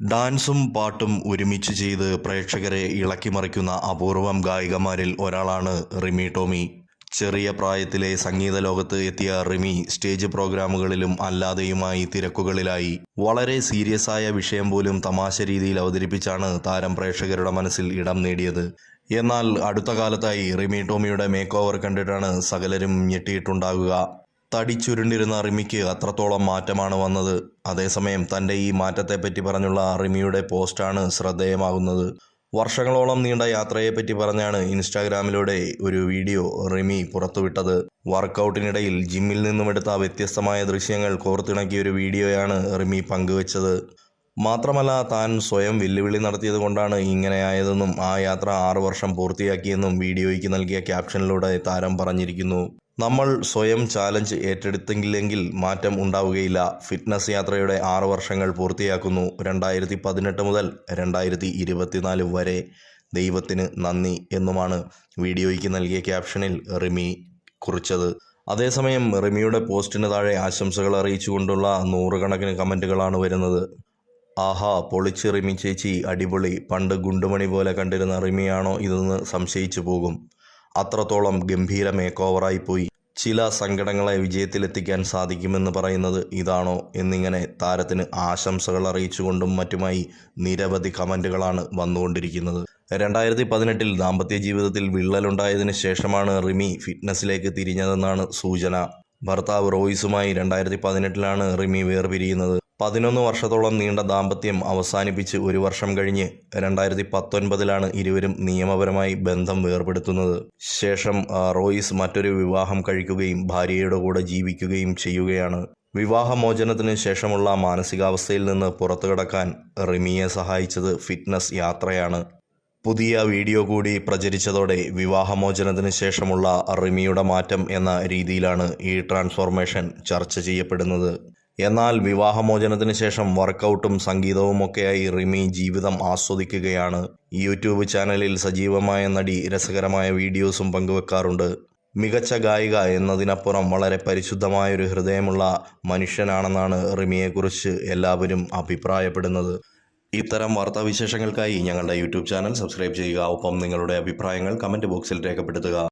ഡാൻസും പാട്ടും ഒരുമിച്ച് ചെയ്ത് പ്രേക്ഷകരെ ഇളക്കിമറിക്കുന്ന അപൂർവം ഗായികമാരിൽ ഒരാളാണ് റിമി ടോമി. ചെറിയ പ്രായത്തിലെ സംഗീത ലോകത്ത് എത്തിയ റിമി സ്റ്റേജ് പ്രോഗ്രാമുകളിലും അല്ലാതെയുമായി തിരക്കുകളിലായി. വളരെ സീരിയസ് ആയ വിഷയം പോലും തമാശ രീതിയിൽ അവതരിപ്പിച്ചാണ് താരം പ്രേക്ഷകരുടെ മനസ്സിൽ ഇടം നേടിയത്. എന്നാൽ അടുത്ത കാലത്തായി റിമി ടോമിയുടെ മേക്ക് ഓവർ കണ്ടിട്ടാണ് സകലരും ഞെട്ടിയിട്ടുണ്ടാകുക. തടിച്ചുരുണ്ടിരുന്ന റിമിക്ക് അത്രത്തോളം മാറ്റമാണ് വന്നത്. അതേസമയം തന്റെ ഈ മാറ്റത്തെപ്പറ്റി പറഞ്ഞുള്ള റിമിയുടെ പോസ്റ്റാണ് ശ്രദ്ധേയമാകുന്നത്. വർഷങ്ങളോളം നീണ്ട യാത്രയെപ്പറ്റി പറഞ്ഞാണ് ഇൻസ്റ്റാഗ്രാമിലൂടെ ഒരു വീഡിയോ റിമി പുറത്തുവിട്ടത്. വർക്കൗട്ടിനിടയിൽ ജിമ്മിൽ നിന്നും നിന്നുമെടുത്ത വ്യത്യസ്തമായ ദൃശ്യങ്ങൾ കോർത്തിണക്കിയ ഒരു വീഡിയോയാണ് റിമി പങ്കുവച്ചത്. മാത്രമല്ല താൻ സ്വയം വെല്ലുവിളി നടത്തിയത് കൊണ്ടാണ് ഇങ്ങനെയായതെന്നും ആ യാത്ര ആറു വർഷം പൂർത്തിയാക്കിയെന്നും വീഡിയോയ്ക്ക് നൽകിയ ക്യാപ്ഷനിലൂടെ താരം പറഞ്ഞിരിക്കുന്നു. നമ്മൾ സ്വയം ചാലഞ്ച് ഏറ്റെടുത്തില്ലെങ്കിൽ മാറ്റം ഉണ്ടാവുകയില്ല. ഫിറ്റ്നസ് യാത്രയുടെ ആറ് വർഷങ്ങൾ പൂർത്തിയാക്കുന്നു. രണ്ടായിരത്തി പതിനെട്ട് മുതൽ രണ്ടായിരത്തി ഇരുപത്തിനാല് വരെ ദൈവത്തിന് നന്ദി എന്നുമാണ് വീഡിയോയ്ക്ക് നൽകിയ ക്യാപ്ഷനിൽ റിമി കുറിച്ചത്. അതേസമയം റിമിയുടെ പോസ്റ്റിന് താഴെ ആശംസകൾ അറിയിച്ചുകൊണ്ടുള്ള നൂറുകണക്കിന് കമന്റുകളാണ് വരുന്നത്. ആഹാ പൊളിച്ച് റിമി ചേച്ചി അടിപൊളി. പണ്ട് ഗുണ്ടുമണി പോലെ കണ്ടിരുന്ന റിമിയാണോ ഇതെന്ന് സംശയിച്ചു പോകും. അത്രത്തോളം ഗംഭീര മേക്ക് ഓവറായി പോയി ചില സങ്കടങ്ങളെ വിജയത്തിലെത്തിക്കാൻ സാധിക്കുമെന്ന് പറയുന്നത് ഇതാണോ എന്നിങ്ങനെ താരത്തിന് ആശംസകൾ അറിയിച്ചുകൊണ്ടും മറ്റുമായി നിരവധി കമന്റുകളാണ് വന്നുകൊണ്ടിരിക്കുന്നത്. രണ്ടായിരത്തി പതിനെട്ടിൽ ദാമ്പത്യ ജീവിതത്തിൽ വിള്ളലുണ്ടായതിനു ശേഷമാണ് റിമി ഫിറ്റ്നസ്സിലേക്ക് തിരിഞ്ഞതെന്നാണ് സൂചന. ഭർത്താവ് റോയിസുമായി രണ്ടായിരത്തി പതിനെട്ടിലാണ് റിമി വേർപിരിയുന്നത്. പതിനൊന്ന് വർഷത്തോളം നീണ്ട ദാമ്പത്യം അവസാനിപ്പിച്ച് ഒരു വർഷം കഴിഞ്ഞ് രണ്ടായിരത്തി പത്തൊൻപതിലാണ് ഇരുവരും നിയമപരമായി ബന്ധം വേർപെടുത്തുന്നത്. ശേഷം റോയിസ് മറ്റൊരു വിവാഹം കഴിക്കുകയും ഭാര്യയുടെ കൂടെ ജീവിക്കുകയും ചെയ്യുകയാണ്. വിവാഹമോചനത്തിന് ശേഷമുള്ള മാനസികാവസ്ഥയിൽ നിന്ന് പുറത്തു കടക്കാൻ റിമിയെ സഹായിച്ചത് ഫിറ്റ്നസ് യാത്രയാണ്. പുതിയ വീഡിയോ കൂടി പ്രചരിച്ചതോടെ വിവാഹമോചനത്തിന് ശേഷമുള്ള റിമിയുടെ മാറ്റം എന്ന രീതിയിലാണ് ഈ ട്രാൻസ്ഫോർമേഷൻ ചർച്ച ചെയ്യപ്പെടുന്നത്. എന്നാൽ വിവാഹമോചനത്തിന് ശേഷം വർക്കൗട്ടും സംഗീതവും ഒക്കെയായി റിമി ജീവിതം ആസ്വദിക്കുകയാണ്. യൂട്യൂബ് ചാനലിൽ സജീവമായ നടി രസകരമായ വീഡിയോസും പങ്കുവെക്കാറുണ്ട്. മികച്ച ഗായിക എന്നതിനപ്പുറം വളരെ പരിശുദ്ധമായൊരു ഹൃദയമുള്ള മനുഷ്യനാണെന്നാണ് റിമിയെക്കുറിച്ച് എല്ലാവരും അഭിപ്രായപ്പെടുന്നത്. ഇത്തരം വാർത്താവിശേഷങ്ങൾക്കായി ഞങ്ങളുടെ യൂട്യൂബ് ചാനൽ സബ്സ്ക്രൈബ് ചെയ്യുക. ഒപ്പം നിങ്ങളുടെ അഭിപ്രായങ്ങൾ കമന്റ് ബോക്സിൽ രേഖപ്പെടുത്തുക.